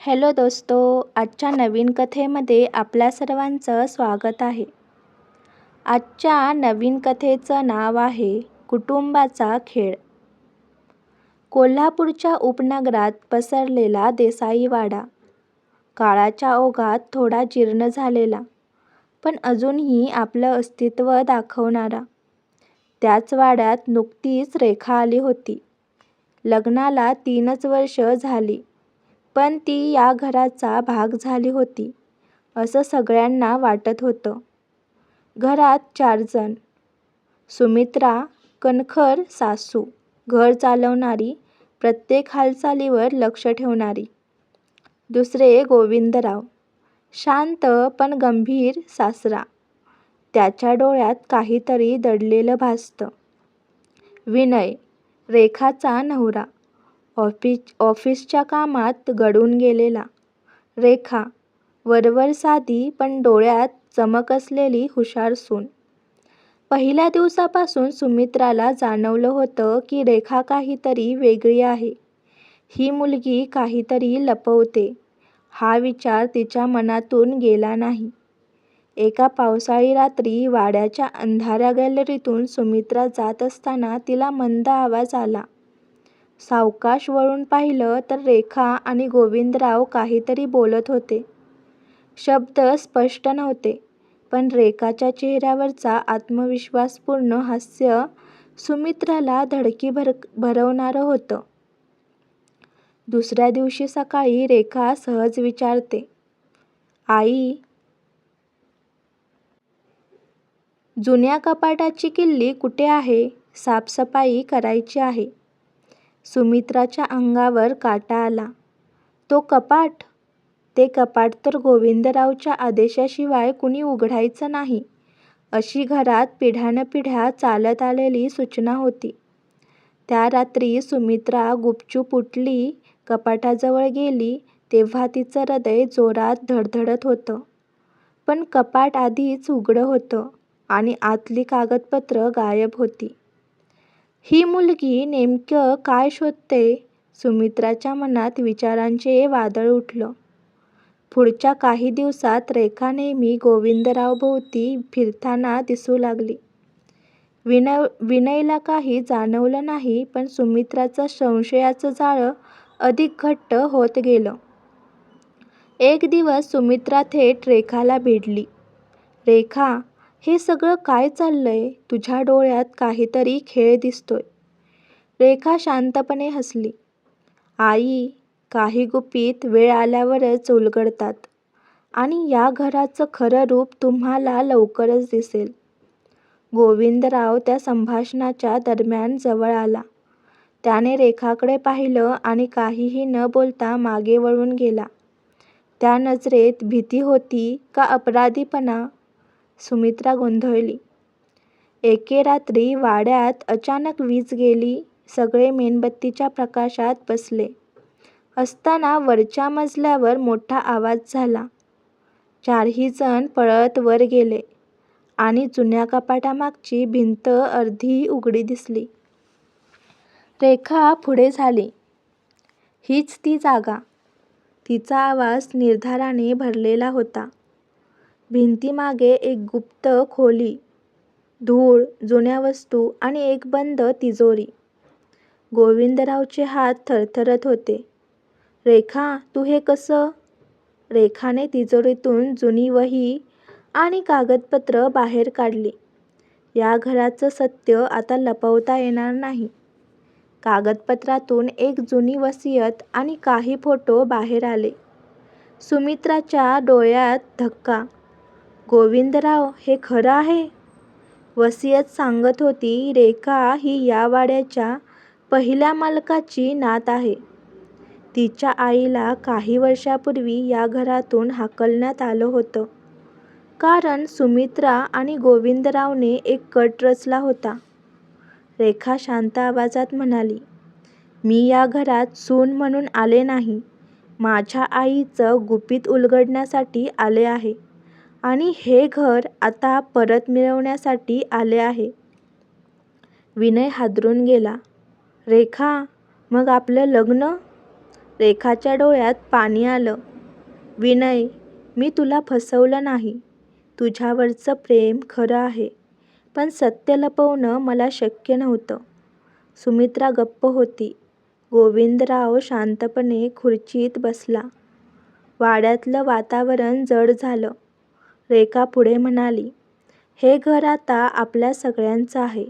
Hello दोस्तो आजच्या नवीन कथेमध्ये आपल्या सर्वांचं स्वागत आहे. आजच्या नवीन कथेचं नाव आहे कुटुंबाचा खेळ. कोल्हापूरच्या उपनगरात पसरलेला देसाईवाडा. काळाच्या ओघात थोडा जीर्ण झालेला पण अजूनही आपलं अस्तित्व दाखवणारा. त्याच वाड्यात नुकतीच रेखा आली होती. लग्नाला तीनच वर्ष झाली. पण ती या घराचा भाग झाली होती असं सगळ्यांना वाटत होतं. घरात चार जण. सुमित्रा कणखर सासू. घर चालवणारी प्रत्येक हालचालीवर लक्ष ठेवणारी. दुसरे गोविंदराव. शांत पण गंभीर सासरा. त्याच्या डोळ्यात काहीतरी दडलेलं भासतं. विनय. रेखाचा नवरा. ऑफिस ऑफिसच्या कामात गढून गेलेला. रेखा वरवर साधी पण डोळ्यात चमक असलेली हुशार सून. पहिल्या दिवसापासून सुमित्राला जाणवलं होतं की रेखा काहीतरी वेगळी आहे. ही मुलगी काहीतरी लपवते. हा विचार तिच्या मनातून गेला नाही. एका पावसाळी रात्री वाड्याच्या अंधाऱ्या गॅलरीतून सुमित्रा जात असताना तिला मंद आवाज आला. सावकाश वळून पाहिलं तर रेखा आणि गोविंदराव काहीतरी बोलत होते. शब्द स्पष्ट नव्हते पण रेखाच्या चेहऱ्यावरचा आत्मविश्वासपूर्ण हास्य सुमित्राला धडकी भर भरवणारं होतं. दुसऱ्या दिवशी सकाळी रेखा सहज विचारते आई जुन्या कपाटाची किल्ली कुठे आहे? साफसफाई करायची आहे. सुमित्राच्या अंगावर काटा आला. तो कपाट? ते कपाट तर गोविंदरावच्या आदेशाशिवाय कुणी उघडायचं नाही. अशी घरात पिढ्यानपिढ्या चालत आलेली सूचना होती. त्या रात्री सुमित्रा गुपचूप उठली कपाटाजवळ गेली तेव्हा तिचं हृदय जोरात धडधडत होतं. पण कपाट आधीच उघडं होतं आणि आतली कागदपत्रं गायब होती. ही मुलगी नेमकं काय शोधते? सुमित्राच्या मनात विचारांचे वादळ उठलं. पुढच्या काही दिवसात रेखा नेहमी गोविंदरावभोवती फिरताना दिसू लागली. विनय विनयला काही जाणवलं नाही पण सुमित्राचं संशयाचं जाळं अधिक घट्ट होत गेलं. एक दिवस सुमित्रा थेट रेखाला भिडली रेखा हे सगळं काय चाललंय? तुझ्या डोळ्यात काहीतरी खेळ दिसतोय. रेखा शांतपणे हसली. आई काही गुपित वेळ आल्यावरच उलगडतात. आणि या घराचं खरं रूप तुम्हाला लवकरच दिसेल. गोविंदराव त्या संभाषणाच्या दरम्यान जवळ आला. त्याने रेखाकडे पाहिलं आणि काहीही न बोलता मागे वळून गेला. त्या नजरेत भीती होती का अपराधीपणा? सुमित्रा गोंधळली. एके रात्री वाड्यात अचानक वीज गेली सगळे मेणबत्तीच्या प्रकाशात बसले. असताना वरच्या मजल्यावर मोठा आवाज झाला. चारही जण पळत वर गेले आणि जुन्या कपाटामागची भिंत अर्धी उघडी दिसली. रेखा पुढे झाली. हीच ती जागा. तिचा आवाज निर्धाराने भरलेला होता. भिंतीमागे एक गुप्त खोली धूळ जुन्या वस्तू आणि एक बंद तिजोरी. गोविंदरावचे हात थरथरत होते. रेखा तू हे कसं रेखाने तिजोरीतून जुनी वही आणि कागदपत्र बाहेर काढली. या घराचं सत्य आता लपवता येणार नाही. कागदपत्रातून एक जुनी वसियत आणि काही फोटो बाहेर आले. सुमित्राच्या डोळ्यात धक्का गोविंदराव हे खरं आहे? वसियत सांगत होती रेखा ही या वाड्याच्या पहिल्या मालकाची नात आहे. तिच्या आईला काही वर्षापूर्वी या घरातून हाकलण्यात आलं होतं. कारण सुमित्रा आणि गोविंदरावने एक कट रचला होता. रेखा शांत आवाजात म्हणाली मी या घरात सून म्हणून आले नाही. माझ्या आईचं गुपित उलगडण्यासाठी आले आहे. आणि हे घर आता परत मिळवण्यासाठी आले आहे विनय हादरून गेला रेखा मग आपलं लग्न रेखाच्या डोळ्यात पाणी आलं. विनय, मी तुला फसवलं नाही. तुझ्यावरचं प्रेम खरं आहे. पण सत्य लपवणं मला शक्य नव्हतं. सुमित्रा गप्प होती. गोविंदराव शांतपणे खुर्चीत बसला. वाड्यातलं वातावरण जड झालं. रेखा पुढे म्हणाली, हे घर आता आपल्या सगळ्यांचं आहे.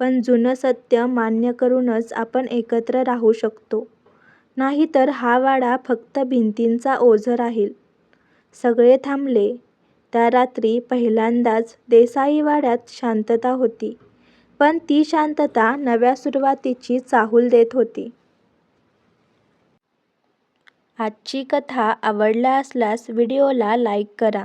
पण जुनं सत्य मान्य करूनच आपण एकत्र राहू शकतो. नाहीतर हा वाडा फक्त भिंतींचा ओझं राहील. सगळे थांबले. त्या रात्री पहिल्यांदाच देसाई वाड्यात शांतता होती. पण ती शांतता नव्या सुरुवातीची चाहूल देत होती. आजची कथा आवडला असल्यास व्हिडिओला लाईक करा,